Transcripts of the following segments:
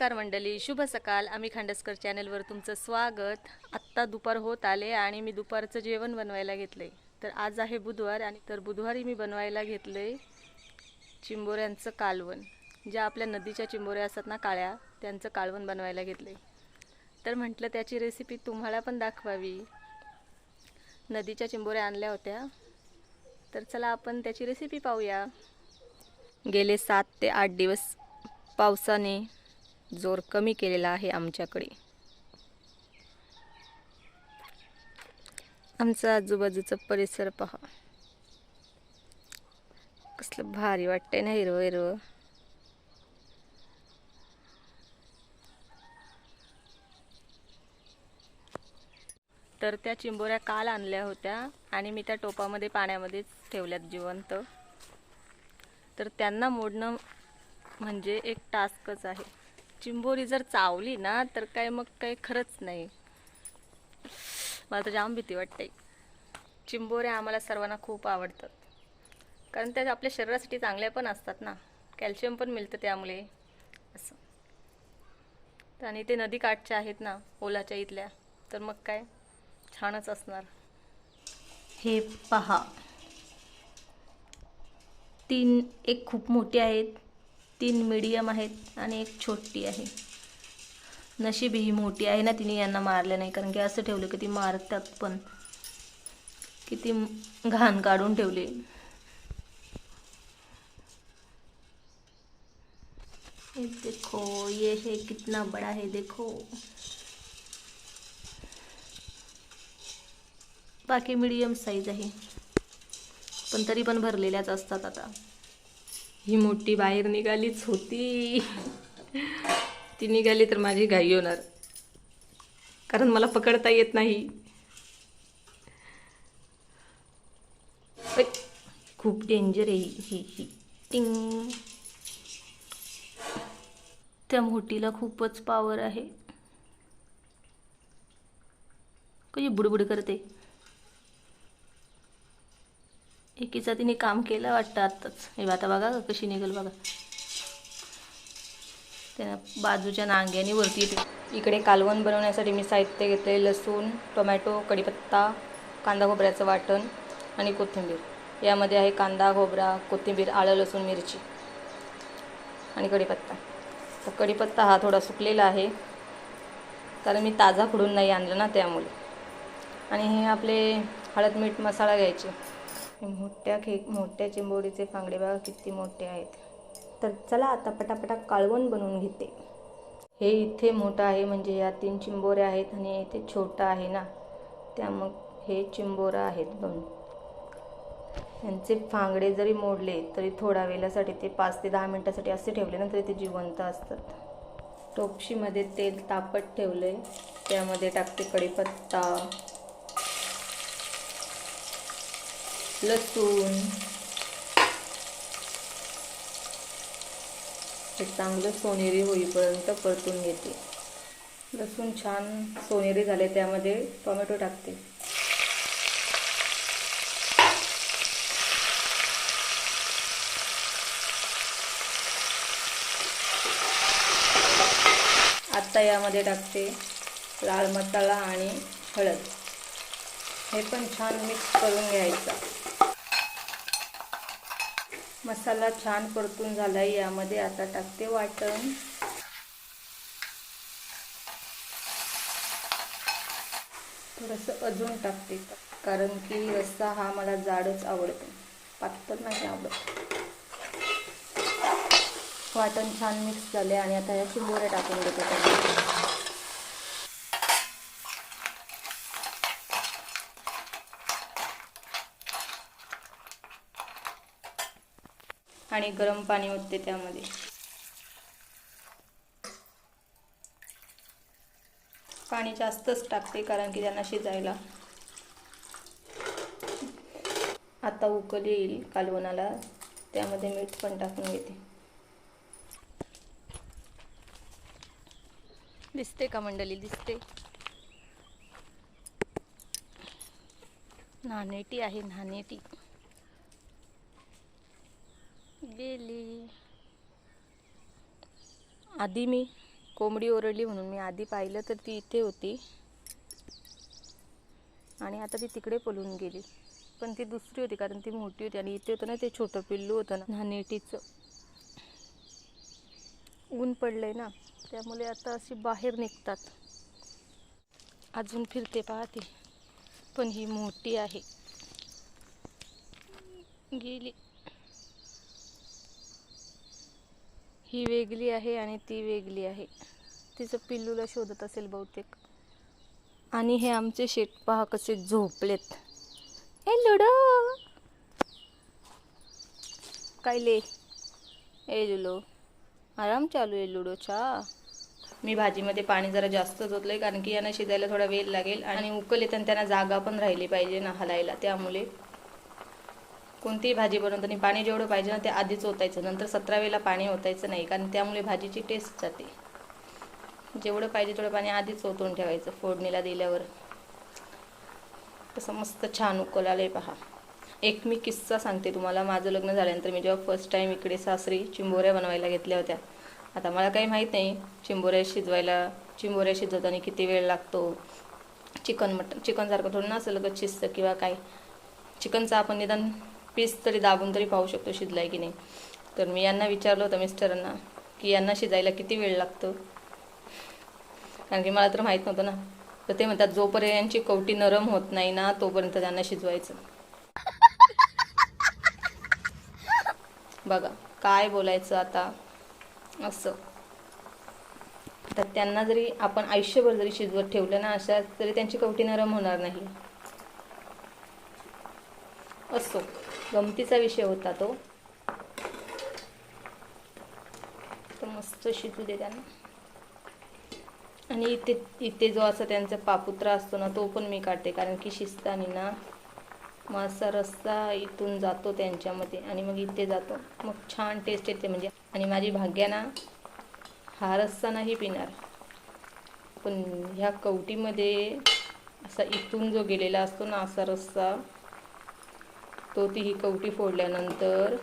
नमस्कार मंडळी शुभ सकाळ आम्ही खांडसकर चॅनलवर तुमचं स्वागत. आत्ता दुपार होत आले आणि मी दुपारचं जेवण बनवायला घेतलंय तर आज आहे बुधवार आणि तर बुधवारी मी बनवायला घेतलंय चिंबोऱ्यांचं कालवण. ज्या आपल्या नदीच्या चिंबोऱ्या असतात ना काळ्या त्यांचं कालवण बनवायला घेतलंय तर म्हटलं त्याची रेसिपी तुम्हाला पण दाखवावी. नदीच्या चिंबोऱ्या आणल्या होत्या. तर चला आपण त्याची रेसिपी पाहूया. गेले सात ते आठ दिवस पावसाने जोर कमी केलेला आहे आमच्याकडे. आमचा आजूबाजूचा परिसर पहा. कसलं भारी वाटतंय ना हिरवं हिरवं. तर त्या चिंबोऱ्या काल आणल्या होत्या आणि मी त्या टोपामध्ये पाण्यामध्येच ठेवल्यात जिवंत. तर त्यांना मोडणं म्हणजे एक टास्कच आहे. चिंबोरी जर चावली ना तर काय मग काही खरंच नाही. मला तर जाम भीती वाटते. चिंबोऱ्या आम्हाला सर्वांना खूप आवडतात. कारण त्या आपल्या शरीरासाठी चांगल्या पण असतात ना. कॅल्शियम पण मिळतं त्यामुळे. असं. तर आणि ते नदी काठच्या आहेत ना ओलाच्या इथल्या. तर मग काय? छानच असणार. हे पहा. तीन एक खूप मोठी आहेत. तीन मीडियम आहेत आणि एक छोटी आहे. नशीब ही मोठी आहे ना तिने यांना मारलं नाही. कारण की असं ठेवलं की ती मारतात पण. किती घाण काढून ठेवले. देखो ये है कितना बड़ा है देखो. बाकी मीडियम साईज आहे. पण तरी पण भरलेल्याच असतात आता. ही मोठी बाहेर निघालीच होती. ती निघाली तर माझी घाई होणार. कारण मला पकडता येत नाही. खूप डेंजर आहे ही ही ही. टिंग. त्या मोठीला खूपच पावर आहे. कशी बुडबुड करते. एकीचा तिने काम केलं वाटतं आत्ताच हे आता बघा कशी निघेल बघा. त्यानं बाजूच्या नांग्याने वरती येते. इकडे कालवण बनवण्यासाठी मी साहित्य घेतले लसूण टोमॅटो कढीपत्ता कांदा खोबऱ्याचं वाटण आणि कोथिंबीर. यामध्ये आहे कांदा खोबरा कोथिंबीर आळं लसूण मिरची आणि कढीपत्ता. तर कढीपत्ता हा थोडा सुकलेला आहे. कारण मी ताजा खुडून नाही आणला ना त्यामुळे. आणि हे आपले हळद मीठ मसाला घ्यायचे. मोठ्या खे मोठ्या चिंबोरीचे फांगडे बघा किती मोठे आहेत. तर चला आता पटापटा काळवण बनवून घेते. हे इथे मोठं आहे म्हणजे या तीन चिंबोऱ्या आहेत आणि इथे छोटं आहे ना. त्या मग हे चिंबोरं आहेत दोन यांचे फांगडे जरी मोडले तरी थोड्या वेळासाठी ते पाच ते दहा मिनटासाठी असे ठेवले ना तरी ते जिवंत असतात. टोपशीमध्ये तेल तापत ठेवले त्यामध्ये टाकते कढीपत्ता. लसूण. हे चांगलं सोनेरी होईपर्यंत परतून घेते. लसूण छान सोनेरी झाले त्यामध्ये टोमॅटो टाकते. आता यामध्ये टाकते लाल मसाला आणि हळद. हे पण छान मिक्स करून घ्यायचं. मसाला छान परतून झाला आहे यामध्ये आता टाकते वाटण. थोडंसं अजून टाकते कारण की रस्सा हा मला जाडच आवडतो. पातळ नाही आवडत. वाटण छान मिक्स झाले आणि आता या शिंबोऱ्या टाकून देते आणि गरम पाणी ओतते त्यामध्ये. पाणी जास्तच टाकते कारण की त्यांना शिजायला. आता उकल येईल कालवणाला. त्यामध्ये मीठ पण टाकून घेते. दिसते का मंडळी? दिसते. नानेटी आहे नानेटी. गेली आधी मी कोंबडी ओरडली म्हणून मी आधी पाहिलं तर ती इथे होती. आणि आता ती तिकडे पळून गेली. पण ती दुसरी होती कारण ती मोठी होती आणि इथे होतं ना ते छोटं पिल्लू होतं ना. नेटीचं. ऊन पडलंय ना त्यामुळे आता अशी बाहेर निघतात. अजून फिरते पाहते पण ही मोठी आहे. गेली. ही वेगळी आहे आणि ती वेगळी आहे. तिचं पिल्लूला शोधत असेल बहुतेक. आणि हे आमचे शेट पहा कसे झोपलेत. ए लुडो! काय ले? ए लुलो आराम चालू आहे लुडोचा. मी भाजीमध्ये पाणी जरा जास्त जास्तच आहे कारण की यांना शिजायला थोडा वेळ लागेल आणि उकल येताना त्यांना जागा पण राहिली पाहिजे ना हलायला. त्यामुळे कोणतीही भाजी बनवताना पाणी जेवढं पाहिजे ना ते आधीच ओतायचं. नंतर सतरा वेळेला पाणी ओतायचं नाही कारण त्यामुळे भाजीची टेस्ट जाते. जेवढं पाहिजे तेवढं पाणी आधीच ओतून ठेवायचं फोडणीला दिल्यावर. तसं मस्त छान उकल आहे पहा. एक मी किस्सा सांगते तुम्हाला. माझं लग्न झाल्यानंतर मी जेव्हा फर्स्ट टाईम इकडे सासरी चिंबोऱ्या बनवायला घेतल्या होत्या. आता मला काही माहीत नाही चिंबोऱ्या शिजवायला चिंबोऱ्या शिजवताना किती वेळ लागतो? चिकन मटन चिकनसारखं थोडं ना असं लगत शिजतं किंवा काय? चिकनचं आपण निदान पीस तरी दाबून तरी पाहू शकतो शिजलाय की नाही. तर मी यांना विचारलं होतं मिस्टरांना की यांना शिजायला किती वेळ लागतो? कारण की मला तर माहीत नव्हतं ना. तर ते म्हणतात जोपर्यंत यांची कवटी नरम होत नाही ना तोपर्यंत त्यांना शिजवायचं. बघा काय बोलायचं आता? असं. तर त्यांना जरी आपण आयुष्यभर जरी शिजवत ठेवलं ना अशा तरी त्यांची कवटी नरम होणार नाही. असो. गमतीचा विषय होता तो. तर मस्त शिजू दे त्यांना. आणि इथे इथे जो असा त्यांचा पापुत्रा असतो ना तो पण मी काढते. कारण की शिजताना ना मग असा रस्सा इथून जातो त्यांच्यामध्ये आणि मग इथे जातो. मग छान टेस्ट येते म्हणजे. आणि माझी भाग्या ना हा रस्सा नाही पिणार. पण ह्या कवटीमध्ये असा इथून जो गेलेला असतो ना असा रस्सा तो ती ही कवटी फोडल्यानंतर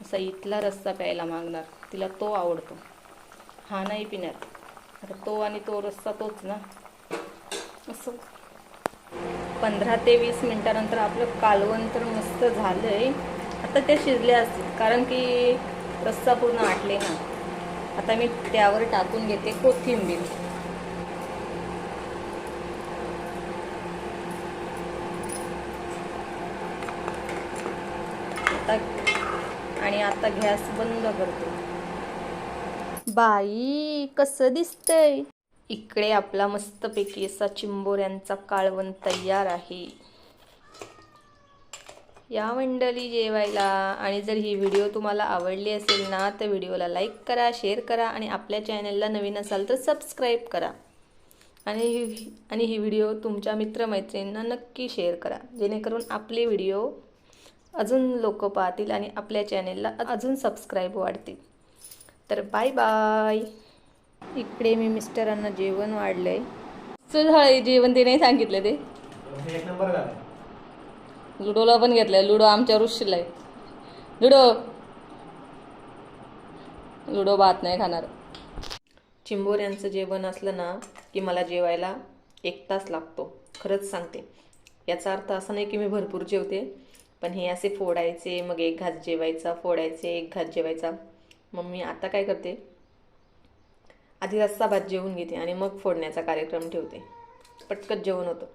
असा इथला रस्सा प्यायला मागणार. तिला तो आवडतो. हा नाही पिणार. आता तो आणि तो रस्सा तोच ना. असं. पंधरा ते वीस मिनटानंतर आपलं कालवण तर मस्त झालं आहे आता ते शिजले असतील. कारण की रस्सा पूर्ण आटले ना. आता मी त्यावर टाकून घेते कोथिंबीर आता आणि आता गॅस बंद करते. बाई कसं दिसतंय? इकडे आपला मस्तपैकी असा चिंबोऱ्यांचा काळवण तयार आहे. या मंडळी जेवायला. आणि जर ही व्हिडिओ तुम्हाला आवडली असेल ना तर व्हिडिओला लाईक करा शेअर करा आणि आपल्या चॅनलला नवीन असाल तर सबस्क्राईब करा. आणि ही आणि ही व्हिडिओ तुमच्या मित्रमैत्रिणींना नक्की शेअर करा. जेणेकरून आपले व्हिडिओ अजून लोक पाहतील आणि आपल्या चॅनेलला अजून सबस्क्राईब वाढतील. तर बाय बाय इकडे मी मिस्टरांना जेवण वाढलंय. तुझं जेवण ते नाही सांगितलं ते. एक नंबर झाला लुडोला पण घेतलंय लुडो आमच्या रुशीला आहे. लुडो. लुडो भात नाही खाणार. चिंबोऱ्यांचं जेवण असलं ना की मला जेवायला एक तास लागतो. खरंच सांगते. याचा अर्थ असा नाही की मी भरपूर जेवते पण हे असे फोडायचे मग एक घास जेवायचा फोडायचे एक घास जेवायचा. मग मी आता काय करते? आधी रस्सा भात जेवून घेते आणि मग फोडण्याचा कार्यक्रम ठेवते. पटकन जेवण होतं.